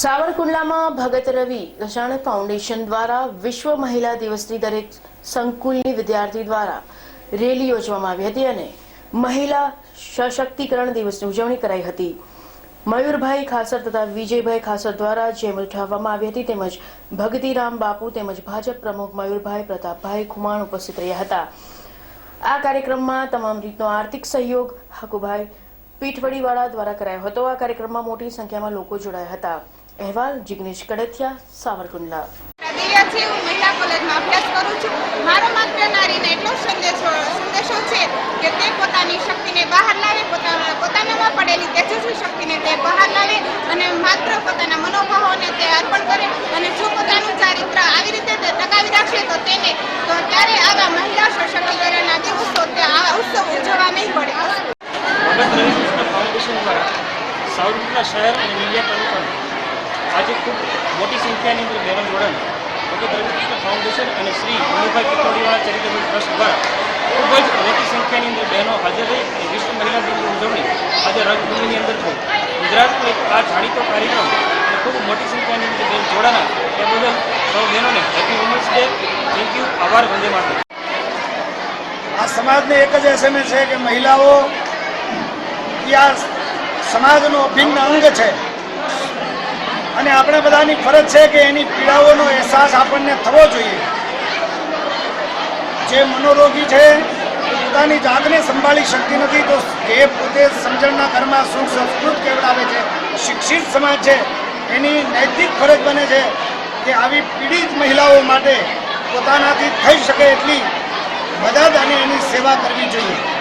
સાવરકુંડલામાં ભગત રવિ રસાયણ ફાઉન્ડેશન દ્વારા વિશ્વ મહિલા દિવસની દરેક સંકુલની વિદ્યાર્થી દ્વારા રેલી યોજવામાં આવી હતી અને મહિલા સશક્તિકરણ દિવસની ઉજવણી કરાઈ હતી. મયુરભાઈ ખાસર તથા વિજયભાઈ ખાસર દ્વારા જેમ ઉઠાવવામાં આવી હતી તેમજ ભગતીરામ બાપુ તેમજ ભાજપ પ્રમુખ મયુરભાઈ પ્રતાપભાઈ ખુમાણ ઉપસ્થિત રહ્યા હતા. આ કાર્યક્રમમાં તમામ રીતનો આર્થિક સહયોગ હકુભાઈ પીઠવડીવાળા દ્વારા કરાયો હતો. આ કાર્યક્રમમાં મોટી સંખ્યામાં લોકો જોડાયા હતા. અહેવાલ જિગ્નેશ કડથિયા સાવરકુંડલા. દિવ્યા હું મહિલા કોલેજમાં અભ્યાસ કરું છું. મારો માત્ર નારીને એટલો સંદેશો સંદેશો છે કે તે પોતાની શક્તિને બહાર લાવે પોતાના પોતાનામાં પડેલી તેજસ્વી શક્તિને તે બહાર લાવે અને માત્ર પોતાના મનોભાવોને તે અર્પણ કરે અને જો પોતાનું ચારિત્ર આવી રીતે તે ટકાવી રાખશે તો તેને તો ત્યારે આવા મહિલા સશક્તિકરણના દિવસો તે આ ઉત્સવ ઉજવવા નહીં પડે. શહેર અને મીડિયા તાલુકામાં આજે ખૂબ મોટી સંખ્યાની અંદર બહેનો જોડાણ ભગત રવિકૃષ્ણ ફાઉન્ડેશન અને શ્રી મનુભાઈ પિત્તોડીવાળા ચેરિટેબલ ટ્રસ્ટ દ્વારા ખૂબ જ મોટી સંખ્યાની અંદર બહેનો હાજર રહી અને વિશ્વ મહિલા દિનની ઉજવણી આજે રંગભૂમિની અંદર થઈ. ગુજરાતનો એક આ જાણીતો કાર્યક્રમ અને ખૂબ મોટી સંખ્યાની અંદર બહેન જોડાના એ બદલ સૌ બહેનોને happy women's day thank you આભાર, વંદે માતરમ. આ સમાજને એક જ એસએમએસ છે કે મહિલાઓ આ સમાજનો અભિન્ન અંગ છે. અને આપણે બધાની ફરજ છે કે એની પીડાઓનો અહેસાસ આપણને થવો જોઈએ. જે મનોરોગી છે પોતાની જાતને સંભાળી શકતી નથી, તો એ પોતે સમજણના ઘરમાં સુખ સંસ્કૃત કેવડાવે છે, શિક્ષિત સમાજ છે, એની નૈતિક ફરજ બને છે કે આવી પીડિત મહિલાઓ માટે પોતાનાથી થઈ શકે એટલી મદદ અને એની સેવા કરવી જોઈએ.